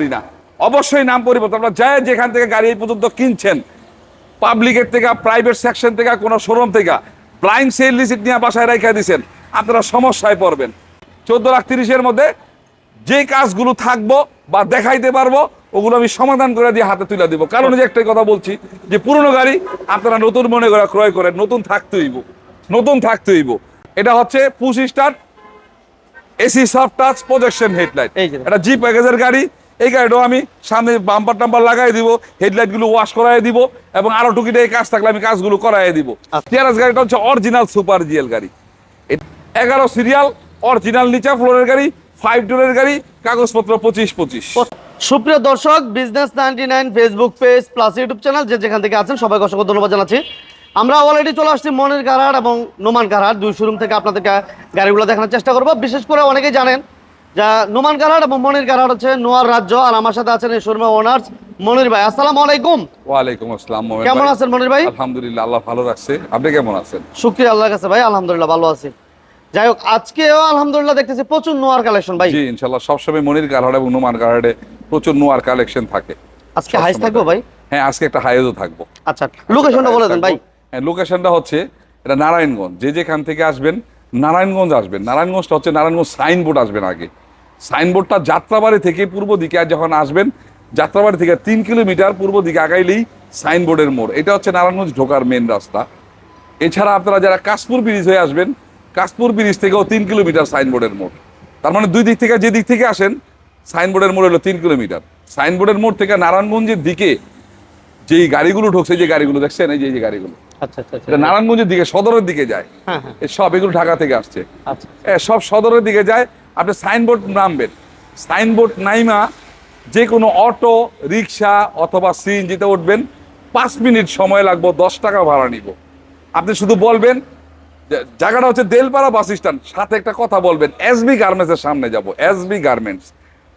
করি না। অবশ্যই নাম পরিবর্তন। আপনারা যায় যেখান থেকে গাড়ি এই পর্যন্ত কিনছেন পাবলিকের থেকে প্রাইভেট সেকশন থেকে কোনো শোরুম থেকে ফ্লাইং সেল রিসিট নিয়ে বাসায় রেখে দিয়েছেন আপনারা সমস্যায় পড়বেন। চোদ্দ লাখ তিরিশের মধ্যে যে কাজগুলো থাকব বা দেখাইতে পারব ওগুলো আমি সমাধান করে দিয়ে হাতে তুলে দিব। কারণ যে একটাই কথা বলছি যে পুরনো গাড়ি আপনারা নতুন মনে করে ক্রয় করেন নতুন থাকতে হইব নতুন থাকতে হইব। এটা হচ্ছে push start AC soft touch projection headlight এটা জি প্যাকেজের গাড়ি এই গাড়িটাও আমি সামনে বাম্পার টাম্পার লাগাই দিব হেডলাইটগুলো ওয়াশ করাই দিব এবং আরও টুকিটা এই কাজ থাকলে আমি কাজগুলো করাই দিব। আচ্ছা। টিআরএস গাড়িটা হচ্ছে অরিজিনাল সুপার জিএল গাড়ি। এগারো সিরিয়াল অরিজিনাল নিচা ফ্লোরের গাড়ি ফাইভ ডোরের গাড়ি কাগজপত্র পঁচিশ পঁচিশ। সুপ্রিয় দর্শক business ninety nine Facebook page plus YouTube channel যে যেখান থেকে আছেন সবাইকে অসংখ্য ধন্যবাদ জানাচ্ছি। আমরা অলরেডি চলে আসছি মনের কারহাট এবং নোমান কারহাট দুই শোরুম থেকে আপনাদেরকে গাড়িগুলো দেখানোর চেষ্টা করব। বিশেষ করে অনেকেই জানেন যা নোমান কারহাট এবং মনির কারহাট হচ্ছে নোয়ার রাজ্য আর আমার সাথে আছেন এই ওনার্স মনির ভাই। আসসালামু আলাইকুম। ওয়ালাইকুম আসসালাম কেমন আছেন মনির ভাই? আলহামদুলিল্লাহ আল্লাহ ভালো রাখছে। আপনি কেমন আছেন? শুক্রিয়া আল্লাহর কাছে ভাই আলহামদুলিল্লাহ ভালো আছি। যাই হোক আজকেও আলহামদুলিল্লাহ দেখতেছি প্রচুর নোয়ার কালেকশন ভাই। জি ইনশাল্লাহ সবসময় মনির কারহাট এবং নুমান কারহাটে প্রচুর নোয়ার কালেকশন থাকে। আজকে হাইস থাকব ভাই? হ্যাঁ আজকে একটা হাইজও থাকব। আচ্ছা লোকেশনটা বলে দেন ভাই। হ্যাঁ লোকেশনটা হচ্ছে এটা নারায়ণগঞ্জ। যে যেখান থেকে আসবেন নারায়ণগঞ্জ আসবেন। নারায়ণগঞ্জটা হচ্ছে নারায়ণগঞ্জ সাইনবোর্ড আসবেন আগে। সাইনবোর্ডটা যাত্রাবাড়ি থেকে পূর্ব দিকে আর যখন আসবেন, যাত্রাবাড়ি থেকে তিন কিলোমিটার পূর্ব দিকে আগাইলেই সাইনবোর্ডের মোড়। এটা হচ্ছে নারায়ণগঞ্জ ঢোকার মেন রাস্তা। এছাড়া আপনারা যারা কাশপুর ব্রিজ হয়ে আসবেন, কাশপুর ব্রিজ থেকেও তিন কিলোমিটার সাইনবোর্ডের মোড়। তার মানে দুই দিক থেকে, যে দিক থেকে আসেন সাইনবোর্ডের মোড় হলো তিন কিলোমিটার। সাইনবোর্ডের মোড় থেকে নারায়ণগঞ্জের দিকে যেই গাড়িগুলো ঢুকছে যে গাড়িগুলো দেখছেন এই যে যে গাড়িগুলো। আচ্ছা আচ্ছা আচ্ছা। এটা নারায়ণগঞ্জের দিকে সদরের দিকে যায়। হ্যাঁ হ্যাঁ। এই সব এগুলো ঢাকা থেকে আসছে। সব সদরের দিকে যায় আপনি সাইনবোর্ড নামবেন। সাইনবোর্ড নাইমা যে কোনো অটো রিক্সা অথবা সিএনজিতে উঠবেন। পাঁচ মিনিট সময় লাগবে দশ টাকা ভাড়া নিব। আপনি শুধু বলবেন জায়গাটা হচ্ছে দেলপাড়া বাস স্ট্যান্ড। সাথে একটা কথা বলবেন এসবি গার্মেন্টসের সামনে যাব এসবি গার্মেন্টস।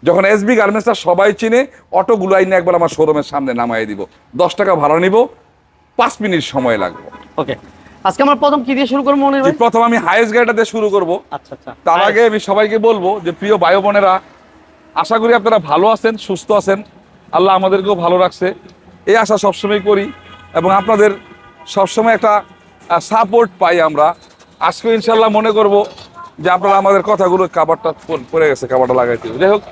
যখন এসবি গার্মেন্টসটা সবাই চিনে অটোগুলো আইনে একবার আমার শোরুমের সামনে নামাই দিব। দশ টাকা ভাড়া নিব পাঁচ মিনিট সময় লাগবে। ওকে আজকে আমার প্রথম কি দিয়ে শুরু করব মনে হয়? প্রথম আমি হাইয়েস্ট দিয়ে শুরু করব। আচ্ছা আচ্ছা। তার আগে আমি সবাইকে বলব যে প্রিয় ভাই বোনেরা আশা করি আপনারা ভালো আছেন সুস্থ আছেন। আল্লাহ আমাদেরকেও ভালো রাখছে। এই আশা সবসময় করি এবং আপনাদের সবসময় একটা সাপোর্ট পাই আমরা। আজকে ইনশাল্লাহ মনে করব যে আপনারা আমাদের কথাগুলো কাবারটা পর- পড়ে গেছে কাবারটা লাগাইতে। যাই হোক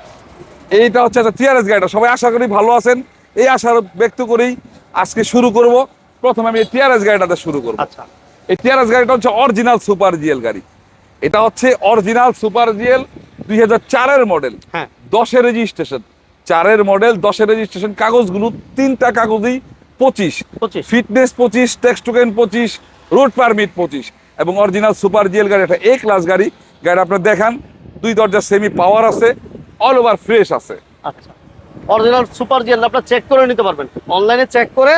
এইটা হচ্ছে টিআরএস গাড়িটা। সবাই আশা করি ভালো আছেন। এই আশা ব্যক্ত করেই আজকে শুরু করব। প্রথমে আমি এই টিআরএস গাড়িটাতে শুরু করব। আচ্ছা। এই টিআরএস গাড়িটা হচ্ছে অরিজিনাল সুপার জিএল গাড়ি। এটা হচ্ছে অরিজিনাল সুপার জিএল দুই হাজার চারের মডেল। হ্যাঁ। দশের রেজিস্ট্রেশন। চারের মডেল দশের রেজিস্ট্রেশন কাগজগুলো তিনটা কাগজেই পঁচিশ। ফিটনেস পঁচিশ টেক্সট টোকেন পঁচিশ রোড পারমিট পঁচিশ এবং অরিজিনাল সুপার জিএল গাড়ি একটা এ ক্লাস গাড়ি। গাড়ি আপনার দেখান। দুই দরজা সেমি পাওয়ার আছে। অল ওভার ফ্রেশ আছে। আচ্ছা। অরিজিনাল সুপার জিএল আপনারা চেক করে নিতে পারবেন। অনলাইনে চেক করে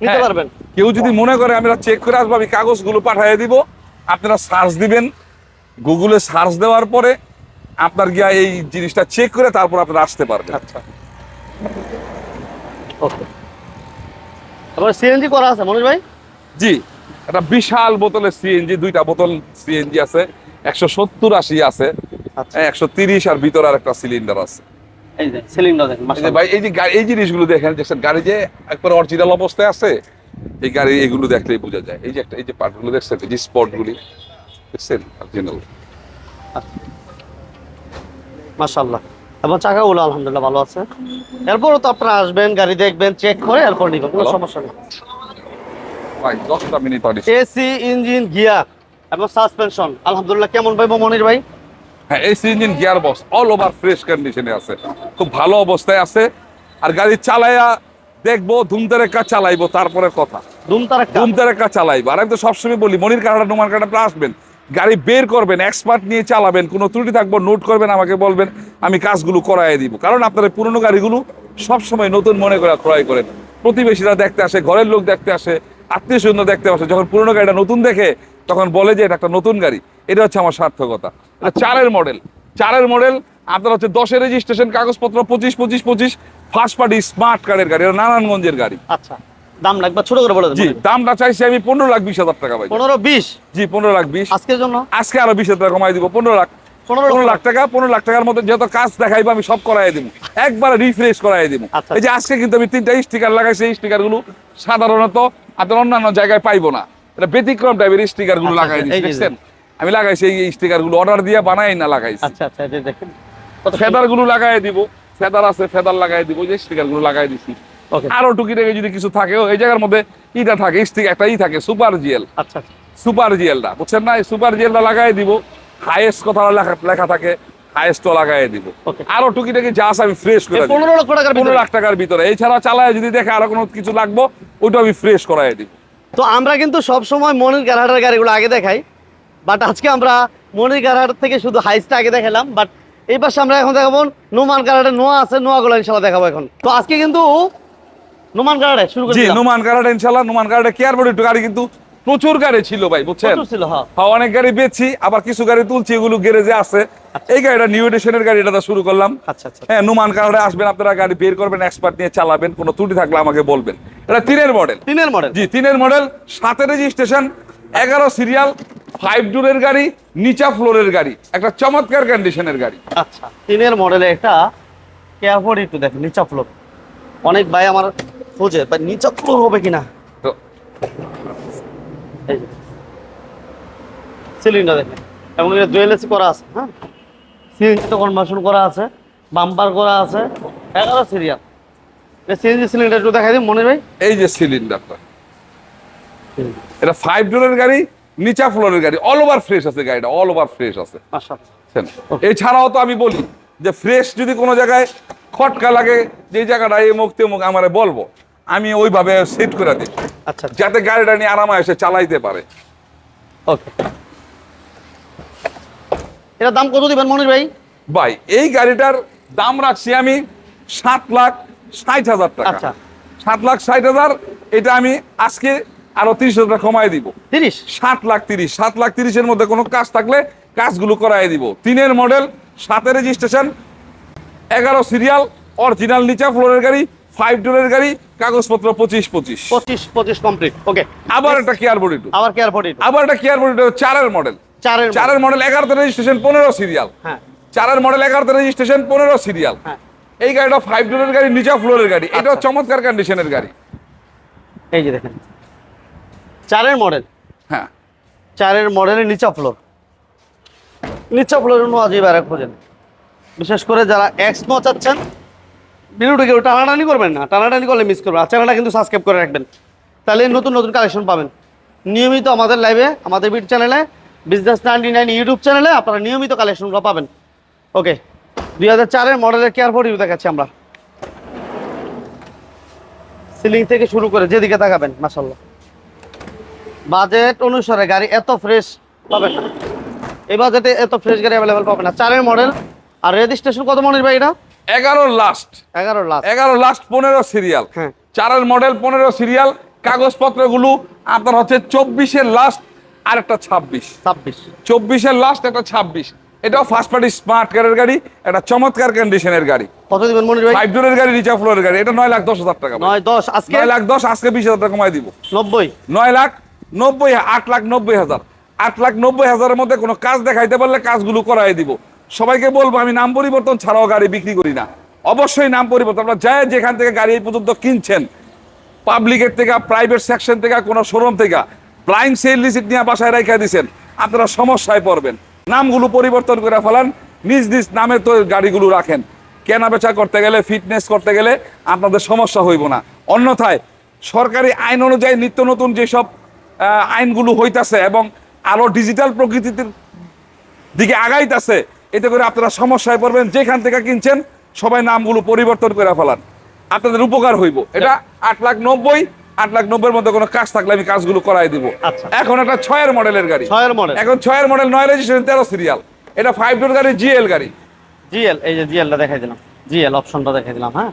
নিতে হ্যাঁ। পারবেন। কেউ যদি মনে করে আমরা চেক করে আসব আমি কাগজগুলো পাঠিয়ে দিব আপনারা সার্চ দিবেন গুগলে সার্চ দেওয়ার পরে আপনার গিয়া এই জিনিসটা চেক করে তারপর আপনারা আসতে পারবেন। আচ্ছা। ওকে তারপরে সিএনজি করা আছে মনোজ ভাই? জি একটা বিশাল বোতলের সিএনজি দুইটা বোতল সিএনজি আছে একশো সত্তর আশি আছে। একশো তিরিশ আর ভিতরে আর একটা সিলিন্ডার আছে। এই যে এই যে মাশাআল্লাহ ভাই এই যে এই জিনিসগুলো দেখেন দেখছেন গাড়ি যে একবার অরিজিনাল অবস্থায় আছে এই গাড়ি এগুলো দেখলেই বোঝা যায়। এই যে একটা এই যে পার্টগুলো দেখছেন এই যে স্পটগুলি দেখছেন? অরিজিনাল মাশাআল্লাহ। এবং চাকাগুলো আলহামদুলিল্লাহ ভালো আছে। এরপরও তো আপনারা আসবেন গাড়ি দেখবেন চেক করে এরপর নিবেন কোনো সমস্যা নেই। ভাই দশটা মিনিট এসি ইঞ্জিন গিয়ার এবং সাসপেনশন আলহামদুলিল্লাহ কেমন ভাই মনির ভাই? হ্যাঁ AC engine gear box all over fresh কন্ডিশনে আছে। খুব ভালো অবস্থায় আছে। আর গাড়ি চালায়া দেখব ধুমতারেকা চালাইবো তারপরে কথা। ধুমতারেকা চালাইবো। আর আমি তো সবসময় বলি মনির কাটা নোমার কাটা আপনারা আসবেন। গাড়ি বের করবেন এক্সপার্ট নিয়ে চালাবেন কোনো ত্রুটি থাকব নোট করবেন আমাকে বলবেন আমি কাজগুলো করাই দিব। কারণ আপনার পুরনো গাড়িগুলো সবসময় নতুন মনে করে ক্রয় করেন। প্রতিবেশীরা দেখতে আসে ঘরের লোক দেখতে আসে আত্মীয় স্বজন দেখতে আসে। যখন পুরনো গাড়িটা নতুন দেখে তখন বলে যে এটা একটা নতুন গাড়ি। এটা হচ্ছে আমার সার্থকতা। চারের মডেল চারের মডেল আপনার হচ্ছে দশের রেজিস্ট্রেশন কাগজপত্র পঁচিশ পঁচিশ পঁচিশ ফার্স্ট পার্টি স্মার্ট কার্ডের গাড়ি এটা নারায়ণগঞ্জের গাড়ি। আচ্ছা দাম লাগবে ছোট করে বলে জি দামটা চাইছি আমি পনেরো লাখ বিশ হাজার টাকা ভাই। পনেরো বিশ? জি পনেরো লাখ বিশ। আজকের জন্য? আজকে আরও বিশ হাজার টাকা কমাই দিব পনেরো লাখ। পনেরো লাখ টাকা পনেরো লাখ টাকার মধ্যে যত কাজ দেখাইবো আমি সব করাই দিব। একবারে রিফ্রেশ করাই দিব। আচ্ছা। এই যে আজকে কিন্তু আমি তিনটা স্টিকার লাগাইছি এই স্টিকারগুলো সাধারণত আপনার অন্যান্য জায়গায় পাইবো না। এটা ব্যতিক্রম টাইপের স্টিকারগুলো আচ্ছা, লাগাই দিচ্ছি দেখছেন? আমি লাগাইছি এই স্টিকারগুলো অর্ডার দিয়ে বানাই না লাগাইছি। আচ্ছা আচ্ছা দেখেন। কত ফেদারগুলো লাগাই দিব ফেদার আছে ফেদার লাগাই দিব যে স্টিকারগুলো লাগাই দিছি। ওকে আরও টুকি রেখে যদি কিছু থাকে এই জায়গার মধ্যে ইটা থাকে স্টিক একটা ই থাকে সুপার জিএল আচ্ছা আচ্ছা। সুপার জিএলটা বুঝছেন না? এই সুপার জিএলটা লাগাই দিব হাইয়েস্ট কথা লেখা লেখা থাকে হাইয়েস্টও লাগাই দিব. আরও টুকিটাকি যা আছে আমি ফ্রেশ করে পনেরো লক্ষ টাকার পনেরো লাখ টাকার ভিতরে। এছাড়া চালায় যদি দেখে আরও কোনো কিছু লাগবো ওইটা আমি ফ্রেশ করাই দিব। তো আমরা কিন্তু সব সময় মনির গ্যারাহাটের গাড়িগুলো আগে দেখাই। বাট আজকে আমরা মনির গ্যারাহাট থেকে শুধু হাইসটা আগে দেখালাম বাট এই পাশে আমরা এখন দেখাবো নোমান গ্যারাহাটের নোয়া আছে নোয়াগুলো ইনশাল্লাহ দেখাবো এখন। তো আজকে কিন্তু নোমান গ্যারাহাটে শুরু করে জি দিলাম। ইনশাল্লাহ নুমান কারাটা কেয়ার বডি গাড়ি কিন্তু প্রচুর গাড়ি ছিল ভাই বুঝছেন? হ্যাঁ। হ্যাঁ অনেক গাড়ি বেচছি আবার কিছু গাড়ি তুলছি এগুলো গ্যারেজে আছে। এই গাড়িটা নিউ এডিশনের গাড়ি এটা শুরু করলাম। আচ্ছা আচ্ছা। হ্যাঁ নুমান কারাটা আসবেন আপনারা গাড়ি বের করবেন এক্সপার্ট নিয়ে চালাবেন কোনো ত্রুটি থাকলে আমাকে বলবেন। এটা তিনের মডেল তিনের মডেল জি তিনের মডেল সাতের রেজিস্ট্রেশন এগারো সিরিয়াল ফাইভ ডোরের গাড়ি নিচা ফ্লোরের গাড়ি একটা চমৎকার কন্ডিশনের গাড়ি। আচ্ছা তিনের মডেলে একটা কেয়ারফোর্ড একটু দেখেন নিচা ফ্লোর অনেক ভাই আমার খোঁজে বা নিচা ফ্লোর হবে কিনা? তো সিলিন্ডার দেখেন। এবং এটা দুয়েল এসি করা আছে হ্যাঁ? সিএনজি তো কনভার্সন করা আছে বাম্পার করা আছে এগারো সিরিয়াল সিএনজি সিলিন্ডার একটু দেখাই দিন মনে ভাই। এই যে সিলিন্ডারটা এটা ফাইভ ডোরের গাড়ি নিচা ফ্লোরের গাড়ি অল ওভার ফ্রেশ আছে গাড়িটা অল ওভার ফ্রেশ আছে। এছাড়াও তো আমি বলি যে ফ্রেশ যদি কোনো জায়গায় খটকা লাগে যে জায়গাটা এই মুখ মুখ আমারে বলব আমি ওইভাবে সেট করে দিই। আচ্ছা। যাতে গাড়িটা নিয়ে আরামে এসে চালাইতে পারে। ওকে এটা দাম কত দিবেন মনির ভাই? ভাই এই গাড়িটার দাম রাখছি আমি সাত লাখ ষাট হাজার টাকা। আচ্ছা। সাত লাখ ষাট হাজার এটা আমি আজকে আরও তিরিশ হাজার কমাই দিব। তিরিশ? সাত লাখ তিরিশ। সাত লাখ তিরিশের মধ্যে কোনো কাজ থাকলে কাজগুলো করাই দিব। তিনের মডেল সাতের রেজিস্ট্রেশন এগারো সিরিয়াল অরিজিনাল নিচা ফ্লোরের গাড়ি ফাইভ ডোরের গাড়ি কাগজপত্র পঁচিশ পঁচিশ। পঁচিশ পঁচিশ কমপ্লিট ওকে আবার একটা কেয়ার বডি টু আবার কেয়ারফোর্ড আবার একটা কেয়ার বডি টু চারের মডেল চারের চারের মডেল এগারোতে রেজিস্ট্রেশন পনেরো সিরিয়াল। হ্যাঁ। চারের মডেল এগারোতে রেজিস্ট্রেশন পনেরো সিরিয়াল। হ্যাঁ। এই গাড়িটা ফাইভ ডোরের গাড়ি নিচা ফ্লোরের গাড়ি। এটাও আচ্ছা। চমৎকার কন্ডিশনের গাড়ি। এই যে দেখেন। চারের মডেল। হ্যাঁ। চারের মডেলের নিচা ফ্লোর নিচা ফ্লোরের নোয়া যে বাইরে খোঁজেন। বিশেষ করে যারা এক্স নো চাচ্ছেন ভিডিওটা কেউ টানাটানি করবেন না। টানাটানি করলে মিস করবেন। আর চ্যানেলটা কিন্তু সাবস্ক্রাইব করে রাখবেন। তাহলে নতুন নতুন কালেকশন পাবেন। নিয়মিত আমাদের লাইভে আমাদের বিট চ্যানেলে বিজনেস নাইনটি নাইন ইউটিউব চ্যানেলে আপনারা নিয়মিত কালেকশনগুলো পাবেন। ওকে দুই হাজার চারের মডেলের কেয়ার ফোর ইউ দেখাচ্ছি আমরা। সিলিং থেকে শুরু করে যেদিকে তাকাবেন মাসাল্লাহ বাজেট অনুসারে গাড়ি এত ফ্রেশ পাবেন না। এই বাজেটে এত ফ্রেশ গাড়ি অ্যাভেলেবেল পাবেন না। চারের মডেল আর রেজিস্ট্রেশন কত মনের ভাই এটা? এগারো লাস্ট এগারো লাখ এগারো লাস্ট পনেরো সিরিয়াল হ্যাঁ। চারের মডেল পনেরো সিরিয়াল কাগজপত্রগুলো আপনার হচ্ছে চব্বিশের লাস্ট আর একটা ছাব্বিশ। ছাব্বিশ। চব্বিশের লাস্ট একটা ছাব্বিশ। এটাও ফার্স্ট পার্টি স্মার্ট কারের গাড়ি একটা চমৎকার কন্ডিশনের গাড়ি। কত দিবেন মনির ভাই? ফাইভ ডোরের গাড়ি রিচা ফ্লোরের গাড়ি। এটা নয় লাখ দশ হাজার টাকা ভাই। নয় দশ। আজকে? নয় লাখ দশ আজকে বিশ হাজার টাকা কমাই দিব। নব্বই। নয় লাখ নব্বই, আট লাখ নব্বই হাজার। আট লাখ নব্বই হাজারের মধ্যে কোনো কাজ দেখাইতে পারলে কাজগুলো করাই দিব। সবাইকে বলব, আমি নাম পরিবর্তন ছাড়াও গাড়ি বিক্রি করি না। অবশ্যই নাম পরিবর্তন। আপনারা যায় যেখান থেকে গাড়ি এই পর্যন্ত কিনছেন, পাবলিকের থেকে, প্রাইভেট সেকশন থেকে, কোনো শোরুম থেকে ফ্লাইং সেল রিসিট নিয়ে বাসায় রেখে দিছেন, আপনারা সমস্যায় পড়বেন। নামগুলো পরিবর্তন করে ফেলান, নিজ নিজ নামে তো গাড়িগুলো রাখেন। কেনা বেচা করতে গেলে ফিটনেস করতে গেলে আপনাদের সমস্যা হইব না। অন্যথায় সরকারি আইন অনুযায়ী নিত্য নতুন যেসব আইনগুলো হইতাছে এবং আরও ডিজিটাল প্রকৃতির দিকে আগাইতেছে এতে করে আপনারা সমস্যায় পড়বেন যেখান থেকে কিনছেন সবাই নামগুলো পরিবর্তন করে ফেলান। আপনাদের উপকার হইব। এটা আট লাখ নব্বই আট লাখ নব্বইয়ের মধ্যে কোনো কাজ থাকলে আমি কাজগুলো করাই দিব। আচ্ছা। এখন একটা ছয়ের মডেলের গাড়ি। ছয়ের মডেল। এখন ছয়ের মডেল নয় রেজিস্ট্রেশন তেরো সিরিয়াল। এটা ফাইভ ডোর গাড়ি জিএল গাড়ি। জিএল এই যে জিএলটা দেখাই দিলাম। জিএল অপশনটা দেখাই দিলাম হ্যাঁ?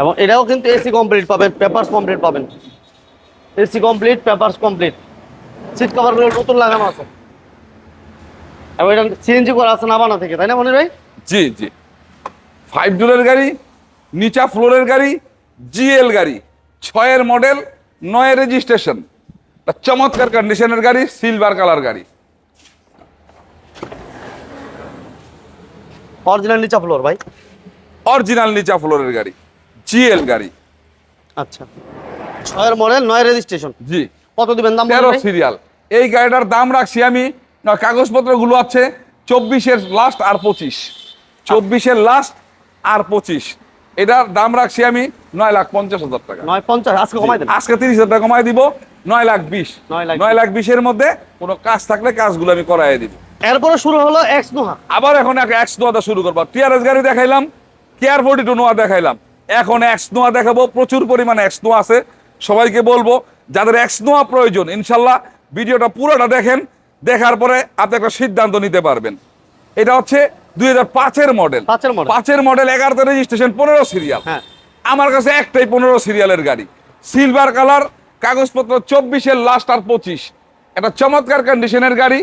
এবং এটাও কিন্তু এসি কমপ্লিট পাবেন পেপারস কমপ্লিট পাবেন। AC complete papers complete. Seat কভারগুলো নতুন লাগানো আছে। এবং এটা সিএনজি করা আছে নাবানা থেকে তাই না মনির ভাই? জি জি। ফাইভ ডোরের গাড়ি নিচা ফ্লোরের গাড়ি জিএল গাড়ি ছয়ের মডেল নয় রেজিস্ট্রেশন চমৎকার কন্ডিশনের গাড়ি সিলভার কালার গাড়ি। অরিজিনাল নিচা ফ্লোর ভাই? অরিজিনাল নিচা ফ্লোরের গাড়ি জিএল গাড়ি। আচ্ছা। ছয়ের মডেল নয় রেজিস্ট্রেশন জি। কত দিবেন দাম তেরো সিরিয়াল এই গাড়িটার দাম রাখছি আমি কাগজপত্রগুলো আছে চব্বিশের লাস্ট আর পঁচিশ। চব্বিশের লাস্ট আর পঁচিশ। এটার দাম রাখছি আমি নয় লাখ পঞ্চাশ হাজার টাকা। নয় পঞ্চাশ আজকে কমাই দেন। আজকে তিরিশ হাজার টাকা কমাই দিব নয় লাখ বিশ। নয় লাখ বিশের মধ্যে কোনো কাজ থাকলে কাজগুলো আমি করাই দিব। এরপরে শুরু হলো এক্স নোহা আবার এখন এক এক্স নোয়াটা শুরু করব। টিআরএস গাড়ি দেখাইলাম কেয়ার ফোর্টি টু নোয়া দেখাইলাম। এখন এক্স নোয়া দেখাবো প্রচুর পরিমাণে এক্স নোয়া আছে। সবাইকে বলব যাদের এক্স নোয়া প্রয়োজন ইনশাল্লাহ ভিডিওটা পুরোটা দেখেন দেখার পরে আপনি একটা সিদ্ধান্ত নিতে পারবেন। এটা হচ্ছে দুই হাজার পাঁচের মডেল। পাঁচের মডেল। এগারোতে রেজিস্ট্রেশন পনেরো সিরিয়াল হ্যাঁ। আমার কাছে একটাই পনেরো সিরিয়ালের গাড়ি। সিলভার কালার কাগজপত্র চব্বিশের লাস্ট আর পঁচিশ। একটা চমৎকার কন্ডিশনের গাড়ি।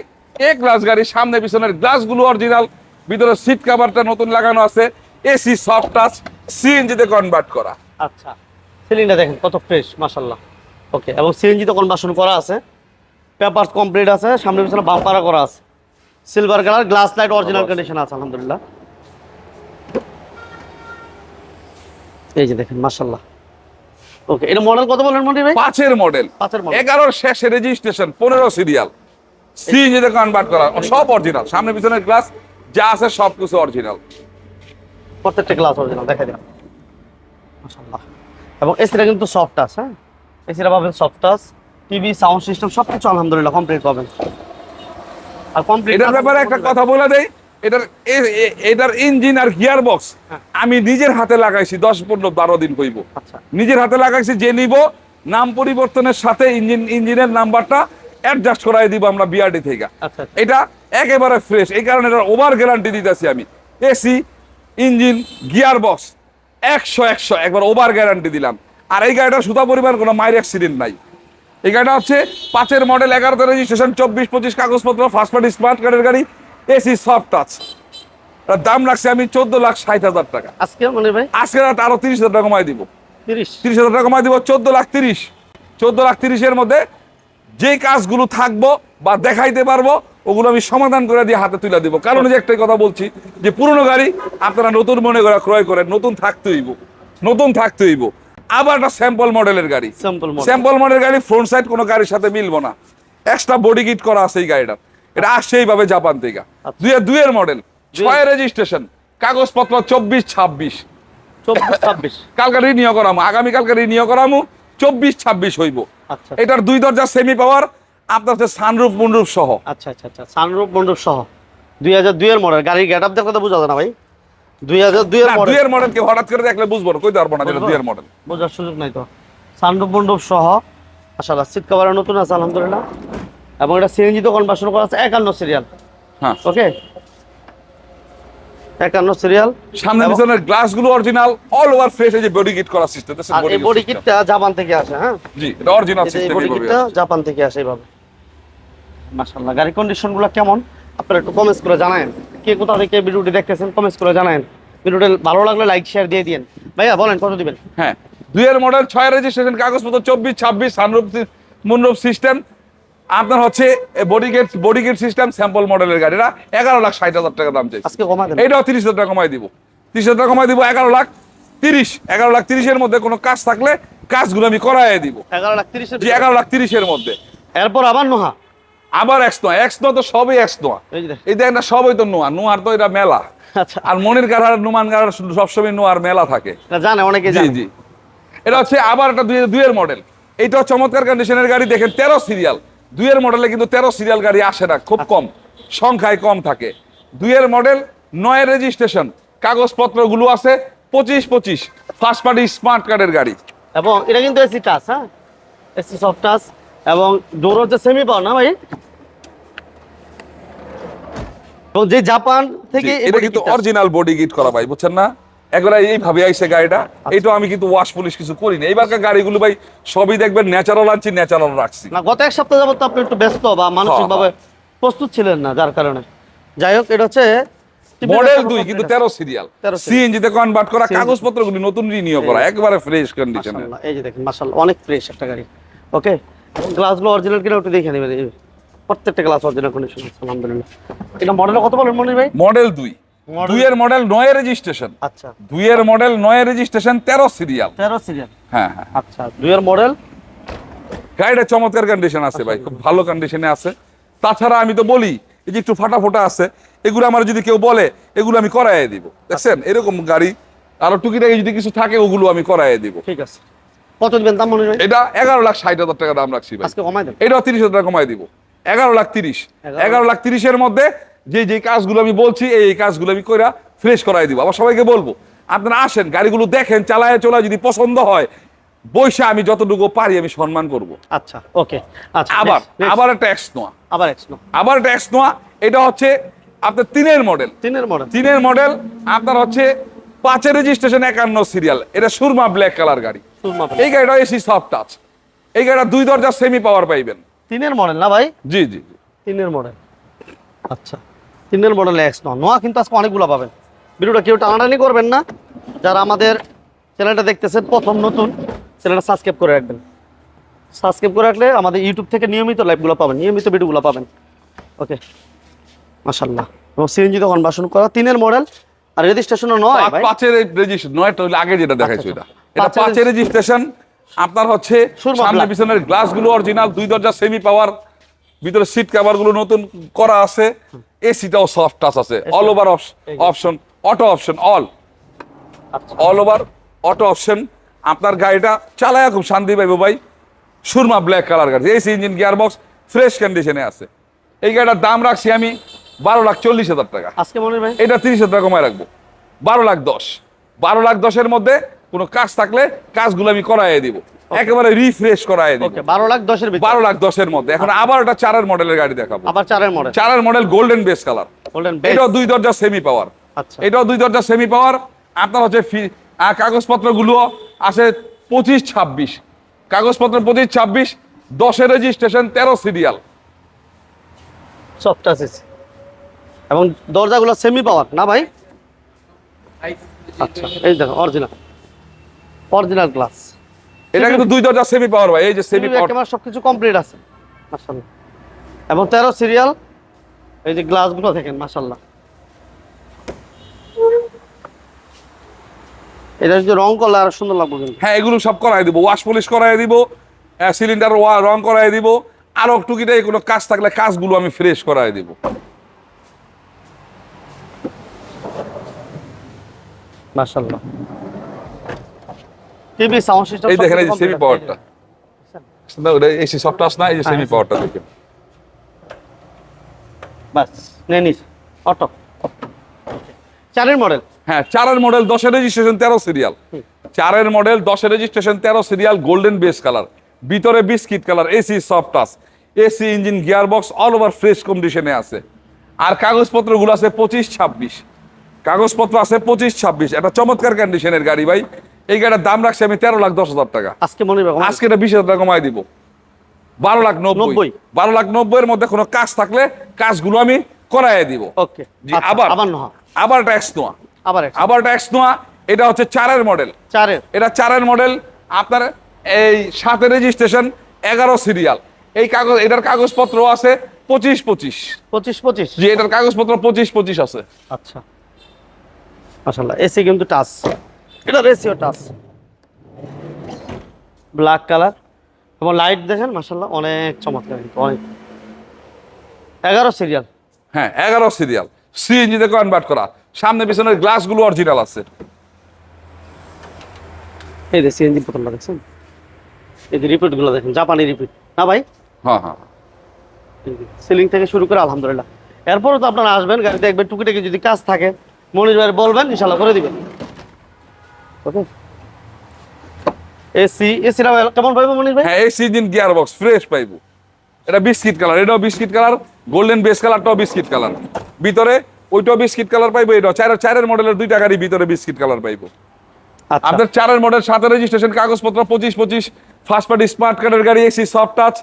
এ ক্লাস গাড়ি সামনে পিছনের গ্লাসগুলো অরিজিনাল ভিতরে সিট কাভারটা নতুন লাগানো আছে। এসি সফট টাচ সিএনজিতে কনভার্ট করা। আচ্ছা। সিলিংটা দেখেন কত ফ্রেশ মাশাল্লাহ ওকে এবং সিএনজি তো কনভার্সন করা আছে। পেপারস কমপ্লিট আছে সামনে পিছনে বাম্পারা করা আছে। Silver colour glass light original condition আছে আলহামদুলিল্লাহ। এই যে দেখেন মাশাল্লাহ ওকে এটা মডেল কত বলেন মন্টি ভাই? পাঁচের মডেল পাঁচের model। এগারোর শেষে রেজিস্ট্রেশন পনেরো সিরিয়াল সিএনজিতে কনভার্ট করা সব অরিজিনাল সামনে পিছনের গ্লাস যা আছে সব কিছু অরিজিনাল প্রত্যেকটা গ্লাস অরিজিনাল দেখাই দিলাম। মাশাল্লাহ এবং এসিটা কিন্তু সফট টাচ হ্যাঁ? এসিটা পাবেন soft touch TV sound system সব কিছু আলহামদুলিল্লাহ কমপ্লিট পাবেন। আর কমপ্লিট এটার ব্যাপারে একটা কথা বলে দেই এটার এটার ইঞ্জিন আর গিয়ার বক্স হ্যাঁ। আমি নিজের হাতে লাগাইছি দশ পনেরো বারো দিন হইব আচ্ছা। নিজের হাতে লাগাইছি যে নিব নাম পরিবর্তনের সাথে ইঞ্জিন ইঞ্জিনের নাম্বারটা অ্যাডজাস্ট করাই দিব আমরা বিআরডি থেকে। আচ্ছা আচ্ছা। এটা একেবারে ফ্রেশ এই কারণে এটার ওভার গ্যারান্টি দিতেছি আমি। এসি ইঞ্জিন গিয়ার বক্স একশো একশো একবার ওভার গ্যারান্টি দিলাম। আর এই গাড়িটা সুতা পরিমাণ কোনো মায়ের অ্যাক্সিডেন্ট নাই। এই গাড়িটা হচ্ছে পাঁচের মডেল এগারোতে রেজিস্ট্রেশন চব্বিশ পঁচিশ কাগজপত্র ফার্স্ট পার্টি স্মার্ট কার্ডের গাড়ি এসি সফট টাচ দাম রাখছে আমি চোদ্দ লাখ ষাট হাজার টাকা। আজকে মনে ভাই? আজকে রাত আরও তিরিশ হাজার টাকা কমাই দিব। তিরিশ? তিরিশ হাজার টাকা কমাই দিব চোদ্দ লাখ তিরিশ। চোদ্দ লাখ তিরিশের মধ্যে যে কাজগুলো থাকব বা দেখাইতে পারব ওগুলো আমি সমাধান করে দিয়ে হাতে তুলে দিব। কারণ যে একটাই কথা বলছি যে পুরনো গাড়ি আপনারা নতুন মনে করে ক্রয় করেন নতুন থাকতে হইব নতুন থাকতে হইব। আবার একটা স্যাম্পল মডেলের গাড়ি। স্যাম্পল মডেল গাড়ি ফ্রন্ট সাইড কোনো গাড়ির সাথে মিলবো না। এক্সট্রা বডি কিট করা আছে এই গাড়িটা এটা আসছে এইভাবে জাপান থেকে। দুই দুইয়ের মডেল ছয় রেজিস্ট্রেশন কাগজপত্র চব্বিশ ছাব্বিশ। কালকে রিনিউ করামু। আগামী কালকে রিনিউ করামু। চব্বিশ ছাব্বিশ হইব। আচ্ছা। এটার দুই দরজা সেমি পাওয়ার আপনার হচ্ছে সানরুফ মুনরুফ সহ। আচ্ছা আচ্ছা আচ্ছা মন্ডপ সহ। দুই হাজার দুইয়ের মডেল গাড়ির গেট তো বোঝা যায় না ভাই। দুই হাজার দুইয়ের মডেল দুইয়ের মডেল কে হঠাৎ করে দেখলে বুঝব না কইতে পারব না যেটা দুইয়ের মডেল বোঝার সুযোগ নাই তো। মন্ডপ সহ। মাশাআল্লাহ সিট কভার নতুন আছে আলহামদুলিল্লাহ। এবং এটা সিএনজি তো কনভার্সন করা আছে একান্ন সিরিয়াল হ্যাঁ। ওকে? একান্ন সিরিয়াল সামনে পিছনের গ্লাসগুলো অরিজিনাল অল ওভার ফ্রেশ এই যে বডি কিট করা সিস্টেম আর এই বডি কিটটা জাপান থেকে আসে হ্যাঁ? জি এটা অরিজিনাল এই সিস্টেম বডি কিটটা জাপান থেকে আসে এইভাবে। মাশাআল্লাহ। গাড়ি কন্ডিশনগুলো কেমন? আপনারা একটু কমেন্টস করে জানায়েন। কে কোথা থেকে ভিডিওটি দেখতেছেন কমেন্টস করে জানায়েন। ভিডিওটি ভালো লাগলে লাইক শেয়ার দিয়ে দিন ভাইয়া বলেন কত দিবেন? হ্যাঁ দুইয়ের মডেল ছয় রেজিস্ট্রেশন কাগজপত্র চব্বিশ ছাব্বিশ সানরুফ মুনরুফ সিস্টেম আপনার হচ্ছে body gate body gate system sample মডেলের গাড়ি এটা এগারো লাখ ষাট হাজার টাকা দাম চাইছে। আজকে কমা দেন এইটাও তিরিশ হাজার টাকা কমাই দিব। তিরিশ হাজার টাকা কমাই দিব এগারো লাখ তিরিশ। এগারো লাখ তিরিশের মধ্যে কোনো কাজ থাকলে কাজগুলো আমি করাই দিব। এগারো লাখ তিরিশের যে এগারো লাখ তিরিশের মধ্যে। এরপর আবার নোহা। আবার এক্স নোয়া। এক্স নোয়া তো সবই এক্স নোয়া। এই দেখেন। না সবই তো নোয়া। নোয়ার তো এটা মেলা। আচ্ছা। আর মনির গাড়ার নুমান গাড়ার সবসময় নোয়ার মেলা থাকে। জানে অনেকে জি জানে। জি। এটা হচ্ছে আবার একটা দুই দুইয়ের মডেল এইটা চমৎকার কন্ডিশনের গাড়ি। দেখেন তেরো সিরিয়াল দুইয়ের মডেলে কিন্তু তেরো সিরিয়াল গাড়ি আসে না খুব কম। সংখ্যায় কম থাকে। দুইয়ের মডেল নয়ের রেজিস্ট্রেশন কাগজপত্রগুলো আছে পঁচিশ পঁচিশ। ফার্স্ট পার্টি স্মার্ট কার্ডের গাড়ি। এবং এটা কিন্তু এসি টাচ হ্যাঁ? এসি সফট টাচ এবং ডোর হচ্ছে সেমি পাওয়ার না ভাই? যে জাপান থেকে এটা কিন্তু অরিজিনাল বডি কিট করা ভাই বুঝছেন না? একবার এইভাবে আইসে গাড়িটা আচ্ছা। আমি কিন্তু ওয়াশ পুলিশ কিছু করিনি। এইবারকার গাড়িগুলো ভাই সবই দেখবেন ন্যাচারাল আনছি ন্যাচারাল রাখছি। না গত এক সপ্তাহ যাবত আপনি একটু ব্যস্ত বা মানসিকভাবে প্রস্তুত ছিলেন না যার কারণে। যাই হোক এটা হচ্ছে মডেল দুই কিন্তু তেরো সিরিয়াল 13 serial। সিএনজি তে কনভার্ট করা কাগজপত্রগুলি নতুন রিনিউ করা একেবারে ফ্রেশ কন্ডিশনে এই যে দেখেন মাশাআল্লাহ অনেক ফ্রেশ একটা গাড়ি। ওকে গ্লাসগুলো অরিজিনাল কিনা একটু দেখে নেবেন প্রত্যেকটা গ্লাস অরিজিনাল কন্ডিশন আছে আলহামদুলিল্লাহ। এটা মডেল কত বলেন মনির ভাই? মডেল দুই। দুইয়ের মডেল নয় রেজিস্ট্রেশন আচ্ছা। দুইয়ের মডেল নয় রেজিস্ট্রেশন তেরো সিরিয়াল তেরো সিরিয়াল হ্যাঁ হ্যাঁ। আচ্ছা দুইয়ের মডেল গাড়িটা চমৎকার কন্ডিশন আছে ভাই খুব ভালো কন্ডিশনে আছে। তাছাড়া আমি তো বলি এই যে একটু ফাটা ফোটা আছে এগুলো আমার যদি কেউ বলে এগুলো আমি করাইয়ে দিব। দেখছেন? এরকম গাড়ি আরও টুকিটাকি যদি কিছু থাকে ওগুলো আমি করাইয়ে দিব। ঠিক আছে। কত দিবেন দাম মনে হয় এটা এগারো লাখ ষাট হাজার টাকা দাম রাখছি ভাই। আজকে কমাই দেন। এটাও তিরিশ হাজার টাকা কমাই দিব। এগারো লাখ তিরিশ। এগারো- লাখ। তিরিশের মধ্যে যে যে কাজগুলো আমি বলছি এই কাজগুলো আমি কইরা ফ্রেশ করাই দিব। আবার সবাইকে বলব আপনারা আসেন গাড়িগুলো দেখেন চালায় চলায় যদি পছন্দ হয় বৈশা আমি যতটুকু পারি আমি সম্মান করব। আচ্ছা ওকে আচ্ছা আবার। আবার একটা এক্স নোয়া। আবার এক্স আবার একটা এক্স নোয়া এটা হচ্ছে আপনার তিনের মডেল তিনের মডেল তিনের মডেল আপনার হচ্ছে পাঁচের রেজিস্ট্রেশন একান্ন সিরিয়াল এটা সুরমা ব্ল্যাক কালার গাড়ি। সুরমা এই গাড়িটা এসি সফট টাচ এই গাড়িটা দুই দরজা সেমি পাওয়ার পাইবেন। তিনের মডেল না ভাই? জি জি। তিনের মডেল আচ্ছা তিনের মডেল এক্স ন নোয়া কিন্তু আজকে অনেকগুলো পাবেন। ভিডিওটা কেউ টানাটানি করবেন না। যারা আমাদের চ্যানেলটা দেখতেছেন প্রথম নতুন চ্যানেলটা সাবস্ক্রাইব করে রাখবেন। সাবস্ক্রাইব করে রাখলে আমাদের ইউটিউব থেকে নিয়মিত লাইভগুলো পাবেন। নিয়মিত ভিডিওগুলো পাবেন। ওকে মাশাল্লাহ এবং সিএনজি তখন কনভার্সন করা তিনের মডেল আর রেজিস্ট্রেশনও নয় পাঁচের রেজিস্ট্রেশন নয়টা হইলে আগে যেটা দেখাইছো আচ্ছা, এটা। এটা পাঁচের পাঁচের রেজিস্ট্রেশন আপনার হচ্ছে সামনে। পিছনের গ্লাসগুলো অরিজিনাল দুই দরজা সেমি পাওয়ার ভিতরে সিট কভারগুলো নতুন করা আছে। এসিটাও সফট টাচ আছে। All over option auto option all all over auto option আপনার গাড়িটা চালায় খুব শান্তি পাইবো ভাই। সুরমা ব্ল্যাক কালার গাড়ি। AC engine gear box fresh কন্ডিশনে আছে। এই গাড়িটার দাম রাখছি আমি বারো লাখ চল্লিশ হাজার টাকা। আজকে মনে ভাই? এটা তিরিশ হাজার টাকা কমায় রাখব। বারো লাখ দশ। বারো লাখ দশের মধ্যে কোনো কাজ থাকলে কাজগুলো আমি করাইয়ে দিব। একেবারে রিফ্রেশ করাইয়ে দিব। ওকে বারো লাখ দশের ভিতরে। বারো লাখ দশের মধ্যে। এখন আবার একটা চারের মডেলের গাড়ি দেখাবো। আবার চারের মডেল চারের মডেল গোল্ডেন বেস কালার বললেন এটাও দুই দরজা সেমি পাওয়ার আচ্ছা। এটাও দুই দরজা সেমি পাওয়ার আপনার হচ্ছে ফি- আহ, কাগজপত্রগুলো আছে পঁচিশ ছাব্বিশ। কাগজপত্র পঁচিশ ছাব্বিশ দশের রেজিস্ট্রেশন তেরো সিরিয়াল সফট আছে এবং দরজাগুলো সেমি পাওয়ার না ভাই? আচ্ছা এই দেখো অরিজিনাল অরিজিনাল গ্লাস এটা কিন্তু দুই দরজা সেমি পাওয়ার ভাই এই যে সেমি পাওয়ার ক্যামেরা সবকিছু কমপ্লিট আছে। মাশাআল্লাহ। এবং তেরো সিরিয়াল এই যে গ্লাসগুলো দেখেন মাশাআল্লাহ। এটা যদি রং করলে আরও সুন্দর লাগবে কিন্তু। হ্যাঁ এগুলো সব করাই দিব ওয়াশ পলিশ করাই দিব সিলিন্ডার রং করাই দিব। আরও টুকিটাই কোনো কাজ থাকলে কাজগুলো আমি ফ্রেশ করাই দিব। মাশাআল্লাহ। টিভি সাউন্ড সিস্টেম এই দেখেন এই সেমি পাওয়ারটা এসি সফট টাচ না এই সেমি হ্যাঁ, পাওয়ারটা দেখেন। বাস নিয়ে নিস। অটো চারের মডেল হ্যাঁ চারের মডেল দশের রেজিস্ট্রেশন তেরো সিরিয়াল চারের মডেল দশের রেজিস্ট্রেশন তেরো সিরিয়াল গোল্ডেন বেস কালার ভিতরে biscuit colour AC soft touch AC engine gear box all over fresh কন্ডিশনে আছে। আর কাগজপত্রগুলো আছে পঁচিশ ছাব্বিশ। কাগজপত্র আছে পঁচিশ ছাব্বিশ। একটা চমৎকার কন্ডিশনের গাড়ি ভাই। এই গাড়ির দাম রাখছি আমি তেরো লাখ দশ হাজার টাকা। আজকে মনে আজকে এটা বিশ হাজার টাকা কমাই দিব। বারো লাখ নব্বই। বারো লাখ নব্বই এর মধ্যে কোনো কাজ থাকলে কাজগুলো আমি করাই দিব। ওকে। আবার। আবার নহা। আবার ট্যাক্স নোয়া আবার আবার ট্যাক্স নোয়া এটা হচ্ছে চারের মডেল। চারের। এটা চারের মডেল। আপনার এই সাতের রেজিস্ট্রেশন এগারো সিরিয়াল এই কাগজ এটার কাগজপত্র আছে পঁচিশ পঁচিশ। পঁচিশ পঁচিশ। জি এটার কাগজপত্র পঁচিশ পঁচিশ আছে। আচ্ছা। মাশাল্লাহ এসি কিন্তু টাচ এটা এসিও টাচ। ব্ল্যাক কালার এবং লাইট দেখেন মাশাল্লাহ অনেক চমৎকার কিন্তু অনেক। এগারো সিরিয়াল হ্যাঁ এগারো সিরিয়াল সিএনজিতে কনভার্ট করা। সামনে পিছনের গ্লাসগুলো অরিজিনাল আছে। এই যে সিএনজি বোতলটা দেখছেন? এই যে রিপিটগুলো দেখেন জাপানি রিপিট না ভাই? হ্যাঁ হ্যাঁ। সিলিং থেকে শুরু করে আলহামদুলিল্লাহ। এরপরও তো আপনারা আসবেন গাড়ি দেখবেন টুকিটাকি যদি কাজ থাকে মনির ভাই বলবেন ইনশাল্লাহ করে দিবেন। ওকে এসি এসিটা কেমন পাইবো মনির ভাই? হ্যাঁ AC engine gear box fresh পাইবো। এটা বিস্কিট কালার এটাও বিস্কিট কালার গোল্ডেন বেস কালারটাও বিস্কিট কালার ভিতরে ওইটাও বিস্কিট কালার পাইবো এটাও চারের চারের মডেলের দুইটা গাড়ি ভিতরে বিস্কিট কালার পাইবো। আচ্ছা। আপনার চারের মডেল সাতের রেজিস্ট্রেশন কাগজপত্র পঁচিশ পঁচিশ ফার্স্ট পার্টি স্মার্ট কার্ডের গাড়ি AC soft touch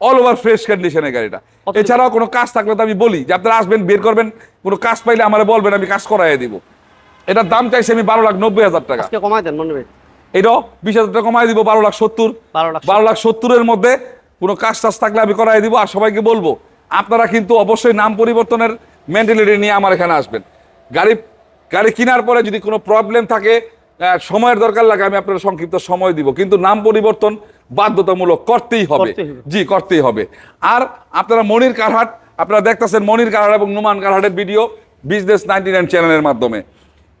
all over fresh কন্ডিশনের গাড়িটা। এছাড়াও কোনো কাজ থাকলে তো আমি বলি যে আপনারা আসবেন বের করবেন কোনো কাজ পাইলে আমার বলবেন আমি কাজ করাই দিব। এটার দাম চাইছি আমি বারো লাখ নব্বই হাজার টাকা। কমাই দেন ভাই এটাও বিশ হাজার টাকা কমাই দিব বারো লাখ সত্তর। বারো লাখ সত্তরের মধ্যে কোনো কাজ টাজ থাকলে আমি করাই দিব আর সবাইকে বলব আপনারা কিন্তু অবশ্যই নাম পরিবর্তনের মেন্টালিটি নিয়ে আমার এখানে আসবেন। গাড়ি গাড়ি কেনার পরে যদি কোনো প্রবলেম থাকে সময়ের দরকার লাগে আমি আপনার সংক্ষিপ্ত সময় দিব। কিন্তু নাম পরিবর্তন বাধ্যতামূলক করতেই হবে। করতেই হবে। জি করতেই হবে। আর আপনারা মনির কারহাট আপনারা দেখতেছেন মনির কারহাট এবং নুমান কারহাটের ভিডিও বিজনেস নাইনটি নাইন চ্যানেলের মাধ্যমে।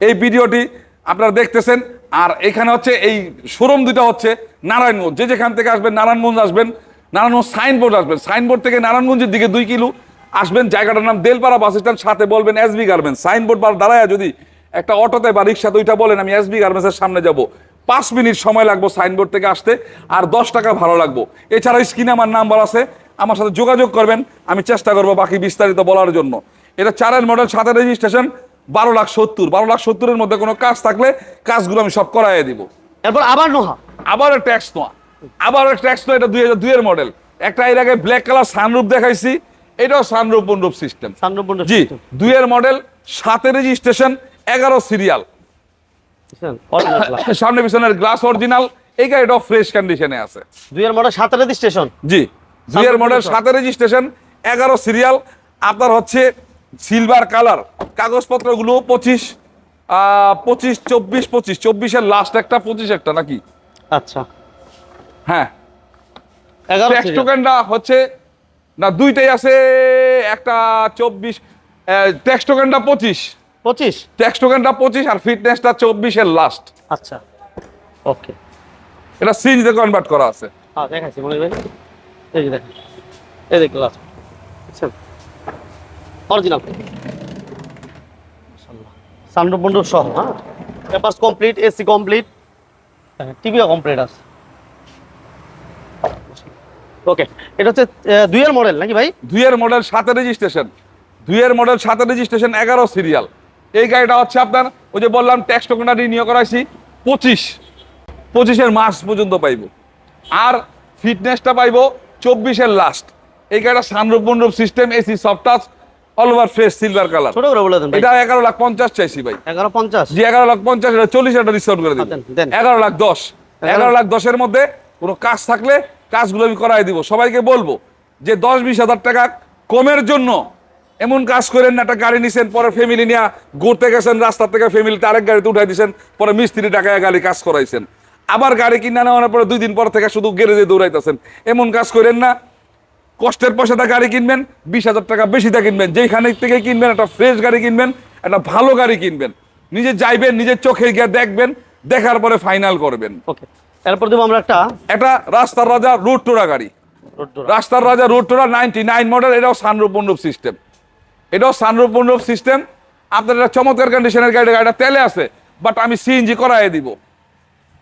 এই ভিডিওটি আপনারা দেখতেছেন। আর এখানে হচ্ছে এই শোরুম দুইটা হচ্ছে নারায়ণগঞ্জ। যে যেখান থেকে আসবেন নারায়ণগঞ্জ আসবেন, নারায়ণগঞ্জ সাইনবোর্ড আসবেন। সাইনবোর্ড থেকে নারায়ণগঞ্জের দিকে দুই কিলো আসবেন, জায়গাটার নাম দেলপাড়া বাস স্ট্যান্ড, সাথে বলবেন এসবি গার্মেন্টস। সাইনবোর্ড বা দাঁড়ায় যদি একটা অটোতে বা রিক্সাতে ওইটা বলেন, আমি এসবি গার্মেন্টসের সামনে যাব। পাঁচ মিনিট সময় লাগবো সাইনবোর্ড থেকে আসতে, আর দশ টাকা ভালো লাগবো। এছাড়া স্ক্রিনে আমার নাম্বার আছে, আমার সাথে যোগাযোগ করবেন, আমি চেষ্টা করব বাকি বিস্তারিত বলার জন্য। এটা চারের মডেল সাথে রেজিস্ট্রেশন বারো লাখ সত্তর বারো লাখ সত্তরের মধ্যে কোনো কাজ থাকলে কাজগুলো আমি সব করাইয়ে দিব। এরপর আবার নোহা। আবার ট্যাক্স নোয়া আবার ট্যাক্স নোয়া এটা দুই হাজার দুইয়ের মডেল একটা এর আগে ব্ল্যাক কালার সানরূপ দেখাইছি এটাও সানরূপ অনুরূপ সিস্টেম সানরূপ বন্ড জি দুইয়ের মডেল সাথে রেজিস্ট্রেশন এগারো সিরিয়াল সামনে পিছনের গ্লাস অরিজিনাল এই গাড়িটাও ফ্রেশ কন্ডিশনে আছে। দুইয়ের মডেল সাত রেজিস্ট্রেশন জি দুইয়ের মডেল? সাথে রেজিস্ট্রেশন এগারো সিরিয়াল আপনার হচ্ছে সিলভার কালার কাগজপত্রগুলো পঁচিশ পঁচিশ চব্বিশ পঁচিশ চব্বিশের লাস্ট একটা পঁচিশ একটা নাকি? আচ্ছা। হ্যাঁ। ট্যাক্স টোকেনটা হচ্ছে না দুইটাই আছে একটা চব্বিশ ট্যাক্স টোকেনটা পঁচিশ। পঁচিশ? ট্যাক্স টোকেনটা পঁচিশ আর ফিটনেসটা চব্বিশের লাস্ট আচ্ছা। ওকে। এটা সিএনজিতে কনভার্ট করা আছে। হ্যাঁ দেখাচ্ছি মনে ভাই। এই দেখেন। এই লাস্ট বুঝছেন অরিজিনাল সানরূপ বন্ড সহ হ্যাঁ। পেপারস কমপ্লিট এসি কমপ্লিট টিভিও কমপ্লিট আছে। ওকে এটা হচ্ছে দুইয়ের মডেল নাকি ভাই? দুইয়ের মডেল সাথে রেজিস্ট্রেশন দুইয়ের মডেল সাথে রেজিস্ট্রেশন এগারো সিরিয়াল এই গাড়িটা হচ্ছে আপনার ওই যে বললাম ট্যাক্স টোকেনটা রিনিউ করাইছি পঁচিশ। পঁচিশের মাস পর্যন্ত পাইবো। আর ফিটনেসটা পাইবো চব্বিশের লাস্ট এই গাড়িটা সানরূপ মন্ডপ system AC soft touch all over fresh silver colour ছোট করে বলে দেন এটা এগারো লাখ পঞ্চাশ চাইছি ভাই। এগারো পঞ্চাশ? জি এগারো লাখ পঞ্চাশ এটা চল্লিশ একটা ডিসকাউন্ট করে। এগারো লাখ লাখ। মধ্যে কোনো কাজ থাকলে কাজগুলো আমি করাই দিব। সবাইকে বলব যে হাজার টাকা কমের জন্য এমন কাজ করেন না একটা গাড়ি নিছেন পরে ফ্যামিলি নিয়ে ঘুরতে গেছেন রাস্তা থেকে ফ্যামিলিতে আরেক গাড়িতে উঠাই দিয়েছেন পরে মিস্ত্রি টাকায় গাড়ি কাজ করাইছেন। আবার গাড়ি কিনে নেওয়ার পরে দুই দিন পর থেকে শুধু গ্যারেজে দৌড়াইতেছেন। এমন কাজ করেন না কষ্টের পয়সাটা গাড়ি কিনবেন বিশ হাজার টাকা বেশিটা কিনবেন যেখানে থেকে কিনবেন একটা ফ্রেশ গাড়ি কিনবেন একটা ভালো গাড়ি কিনবেন। নিজে যাইবেন নিজের চোখে গিয়ে দেখবেন দেখার পরে ফাইনাল করবেন। ওকে এরপর দেবো আমরা একটা এটা রাস্তার রাজা রোড টোরা গাড়ি। রাস্তার রাজা রোড টোরা নাইনটি নাইন মডেল এটাও সানরূপ মণ্ডপ সিস্টেম এটাও সানরূপ মণ্ডপ সিস্টেম আপনার এটা চমৎকার কন্ডিশনের গাড়ি গাড়িটা তেলে আছে বাট আমি সিএনজি করাই দিব।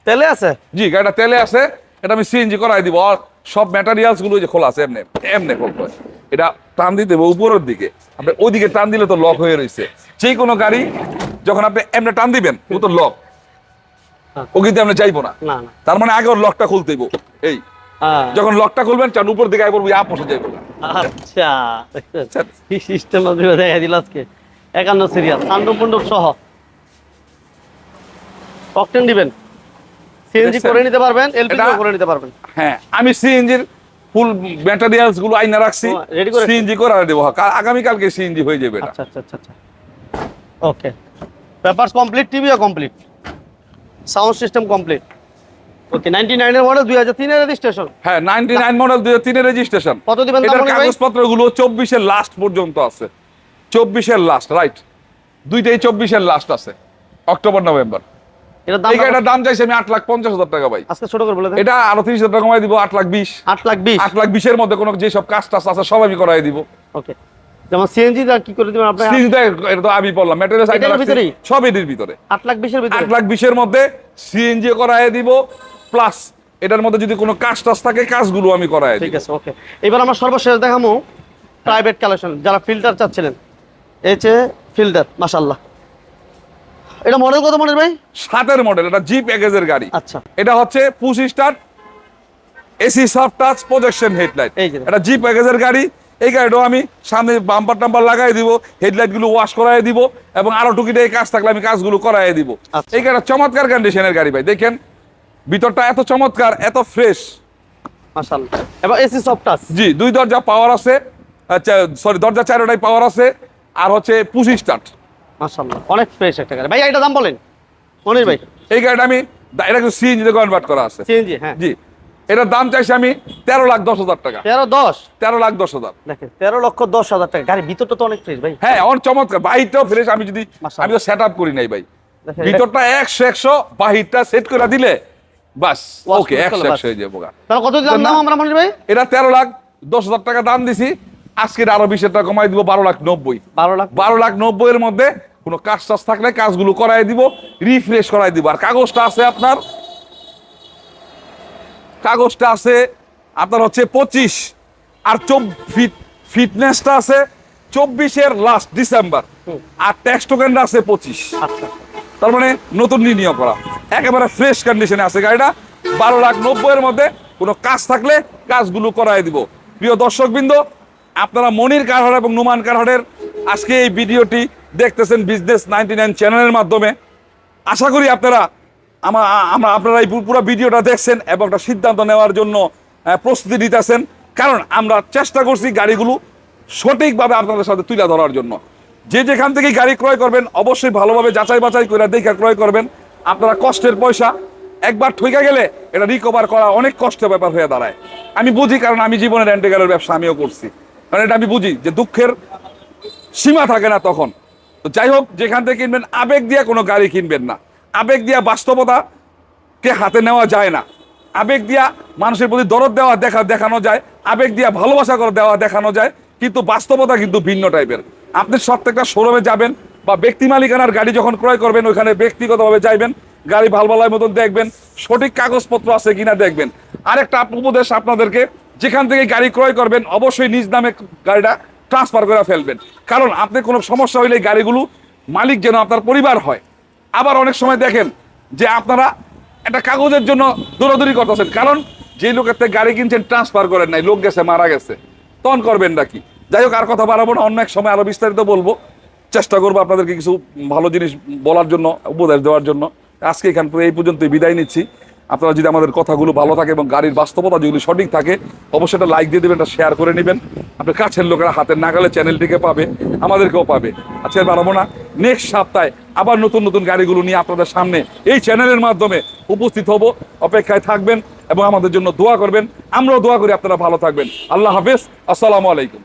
তেলে আছে? জি গাড়িটা তেলে আছে এটা আমি সিএনজি করাই দিব আর সব ম্যাটেরিয়ালসগুলো যে খোলা আছে এমনি এমনি হয়। এটা টান দিতে হবে উপরের দিকে। আপনি ওইদিকে টান দিলে তো লক হয়ে রয়েছে যে কোনো গাড়ি যখন আপনি এমনি টান দিবেন ও তো লক হ্যাঁ। ও কিন্তু আপনি চাইব না। তার মানে আগে ওর লকটা খুলতেইব এই। হ্যাঁ। যখন লকটা খুলবেন চান উপর দিকে পড়ব আপ বসে যাইবো আচ্ছা। সিস্টেম আপনি দেখা দিল আজকে। একান্ন সিরিয়াল মণ্ডপ সহ। অকটেন দিবেন? সিএনজি করে নিতে পারবেন এলপিজি করে নিতে পারবেন। হ্যাঁ আমি সিএনজির ফুল ম্যাটেরিয়ালসগুলো আইনা রাখছি সিএনজি করে দেবো। কা- আগামীকালকে সিএনজি হয়ে যাবে আচ্ছা আচ্ছা আচ্ছা ওকে পেপারস কমপ্লিট টিভিও complete sound system complete okay model registration হ্যাঁ মডেল রেজিস্ট্রেশন কত দিবেন এটার মনে লাস্ট পর্যন্ত আছে। লাস্ট রাইট দুইটাই চব্বিশের লাস্ট আছে। অক্টোবর নভেম্বর দাম চাইছি আমি আট লাখ পঞ্চাশ হাজার টাকা ভাই। আজকে ছোট করে বলে এটা আরও তিরিশ হাজার টাকা কমাই দিব আট লাখ বিশ। আট লাখ বিশ। আট লাখ বিশের মধ্যে কোনো যেসব কাজ টাজ আছে সব আমি করাই দিব। ওকে। যেমন সিএনজি কি করে দিবেন আপনার? সিএনজি এটা তো আমি বললাম ম্যাটেরিয়াল এটার ভিতরেই? সব এটির ভিতরে। আট লাখ বিশের ভিতরে? আট লাখ বিশের মধ্যে সিএনজি করাই দিব প্লাস এটার মধ্যে যদি কোনো কাজ টাজ থাকে কাজগুলো আমি করাই ঠিক আছে ওকে। এবার আমরা সর্বশেষ দেখাবো প্রাইভেট কালেকশন যারা ফিল্টার চাচ্ছিলেন। এই যে ফিল্টার মাশাল্লাহ এটা মডেল কত মডেল ভাই? সাতের মডেল এটা জি প্যাকেজের গাড়ি। আচ্ছা। এটা হচ্ছে push start AC soft touch projection headlight. এটা জি প্যাকেজের গাড়ি। এই গাড়িটাও আমি সামনে বাম্পার টাম্পার লাগাই দিব হেডলাইটগুলো ওয়াশ করাই দিব এবং আরও টুকিটাই কাজ থাকলে আমি কাজগুলো করাই দিব। আচ্ছা। এই গাড়িটা চমৎকার কন্ডিশনের গাড়ি ভাই দেখেন। ভিতরটা এত চমৎকার এত ফ্রেশ এবার এসি সফট টাচ জি দুই দরজা পাওয়ার আছে আচ্ছা সরি দরজা চারোটাই পাওয়ার আছে আর হচ্ছে পুশ স্টার্ট মাশাআল্লাহ অনেক ফ্রেশ একটা গাড়ি। ভাই এটা দাম বলেন। মনির ভাই। এই গাড়িটা আমি এটা কিন্তু সিএনজিতে কনভার্ট করা আছে। সিএনজি হ্যাঁ। জি। এটার দাম চাইছি আমি তেরো লাখ দশ হাজার টাকা। তেরো দশ? তেরো লাখ দশ হাজার। দেখেন তেরো লক্ষ দশ হাজার টাকা। গাড়ির ভিতরটা তো অনেক ফ্রেশ ভাই। হ্যাঁ অন চমৎকার। বাহিরটাও ফ্রেশ আমি যদি আমি তো সেট আপ করি নাই ভাই। ভিতরটা একশো একশো বাহিরটা সেট করে দিলে বাস। ওকে করে একশো একশো হয়ে যাব তাহলে কত দাম দাম আমরা ভাই? এটা তেরো লাখ দশ হাজার টাকা দাম দিছি। আজকে আরও বিশ টাকা কমাই দিব বারো লাখ নব্বই। বারো লাখ বারো লাখ নব্বই এর মধ্যে কোনো কাজ টাজ থাকলে কাজগুলো করাই দিব রিফ্রেশ করাই দিব। আর কাগজটা আছে আপনার? কাগজটা আছে আপনার হচ্ছে পঁচিশ আর ফিট ফিটনেসটা আছে চব্বিশের লাস্ট ডিসেম্বর আর ট্যাক্স টোকেনটা আছে পঁচিশ। আচ্ছা। তার মানে নতুন রিনিউ করা। একেবারে ফ্রেশ কন্ডিশনে আছে গাড়িটা। বারো লাখ নব্বইয়ের মধ্যে কোনো কাজ থাকলে কাজগুলো করাই দিব। প্রিয় দর্শকবৃন্দ আপনারা মনির কারহার এবং নুমান কারহারের আজকে এই ভিডিওটি দেখতেছেন বিজনেস নাইনটি নাইন চ্যানেলের মাধ্যমে। আশা করি আপনারা আমার আমরা আপনারা এই পুরো ভিডিওটা দেখছেন এবং একটা সিদ্ধান্ত নেওয়ার জন্য প্রস্তুতি নিতেছেন। কারণ আমরা চেষ্টা করছি গাড়িগুলো সঠিকভাবে আপনাদের সাথে তুলে ধরার জন্য। যে যেখান থেকে গাড়ি ক্রয় করবেন, অবশ্যই ভালোভাবে যাচাই বাছাই করে দেখে ক্রয় করবেন। আপনারা কষ্টের পয়সা। একবার ঠইকা গেলে এটা রিকভার করা অনেক কষ্টের ব্যাপার হয়ে দাঁড়ায়। আমি বুঝি কারণ আমি জীবনের রেন্টেগারের ব্যবসা আমিও করছি। কারণ এটা আমি বুঝি যে দুঃখের সীমা থাকে না তখন। তো যাই হোক, যেখান থেকে কিনবেন, আবেগ দিয়ে কোনো গাড়ি কিনবেন না। আবেগ দিয়া বাস্তবতাকে হাতে নেওয়া যায় না। আবেগ দিয়া মানুষের প্রতি দরদ দেওয়া দেখা দেখানো যায়, আবেগ দিয়া ভালোবাসা করে দেওয়া দেখানো যায়, কিন্তু বাস্তবতা কিন্তু ভিন্ন টাইপের আপনি প্রত্যেকটা শোরুমে যাবেন বা ব্যক্তি মালিকানার গাড়ি যখন ক্রয় করবেন, ওইখানে ব্যক্তিগতভাবে যাইবেন, গাড়ি ভালো ভালোর মতন দেখবেন, সঠিক কাগজপত্র আছে কিনা দেখবেন। আরেকটা উপদেশ আপনাদেরকে, যেখান থেকে গাড়ি ক্রয় করবেন, অবশ্যই নিজ নামে গাড়িটা ট্রান্সফার করে ফেলবেন। কারণ আপনি কোনো সমস্যা হইলে গাড়িগুলো মালিক যেন আপনার পরিবার হয়। আবার অনেক সময় দেখেন যে আপনারা একটা কাগজের জন্য দৌড়াদৌড়ি করতেছেন। কারণ যে লোকের থেকে গাড়ি কিনছেন ট্রান্সফার করেন নাই, লোক গেছে, মারা গেছে। তখন করবেন নাকি? যাই হোক, আর কথা বাড়াবো না, অন্য এক সময় আরও বিস্তারিত বলব। চেষ্টা করব আপনাদেরকে কিছু ভালো জিনিস বলার জন্য, উপদেশ দেওয়ার জন্য। আজকে এখান থেকে এই পর্যন্তই বিদায় নিচ্ছি। আপনারা যদি আমাদের কথাগুলো ভালো থাকে এবং গাড়ির বাস্তবতা যেগুলি সঠিক থাকে, অবশ্যই একটা লাইক দিয়ে দেবেন, একটা শেয়ার করে নেবেন। আপনার কাছের লোকেরা হাতের নাগালে চ্যানেলটিকে পাবে, আমাদেরকেও পাবে। আচ্ছা বাড়াবো না নেক্সট সপ্তাহে আবার নতুন নতুন গাড়িগুলো নিয়ে আপনাদের সামনে এই চ্যানেলের মাধ্যমে উপস্থিত হব। অপেক্ষায় থাকবেন এবং আমাদের জন্য দোয়া করবেন। আমরাও দোয়া করি আপনারা ভালো থাকবেন। আল্লাহ হাফেজ। আসসালামু আলাইকুম।